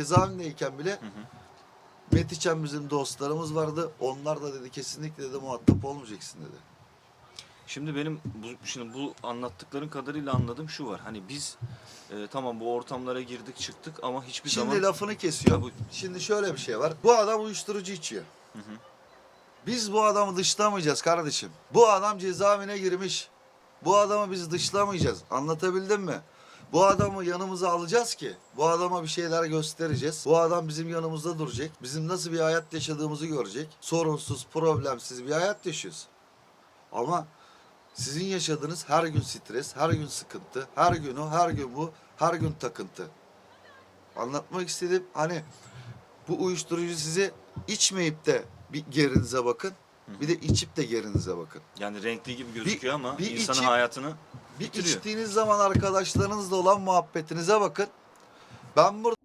cezaevindeyken bile Metiçen bizim dostlarımız vardı. Onlar da dedi kesinlikle dedi muhatap olmayacaksın dedi. Şimdi benim bu, şimdi bu anlattıkların kadarıyla anladığım şu var. Hani biz e, tamam bu ortamlara girdik çıktık ama hiçbir Şimdi zaman lafını kesiyor. Ya bu- Şimdi şöyle bir şey var. Bu adam uyuşturucu içiyor. Biz bu adamı dışlamayacağız kardeşim. Bu adam cezaevine girmiş. Bu adamı biz dışlamayacağız. Anlatabildim mi? Bu adamı yanımıza alacağız ki bu adama bir şeyler göstereceğiz. Bu adam bizim yanımızda duracak. Bizim nasıl bir hayat yaşadığımızı görecek. Sorunsuz, problemsiz bir hayat yaşıyoruz. Ama sizin yaşadığınız her gün stres, her gün sıkıntı, her gün o, her gün bu, her gün takıntı. Anlatmak istediğim hani bu uyuşturucu sizi içmeyip de bir gerinize bakın. Bir de içip de gerinize bakın. yani renkli gibi gözüküyor ama bir insanın içip- hayatını Bir bitiriyor. içtiğiniz zaman arkadaşlarınızla olan muhabbetinize bakın. Ben burada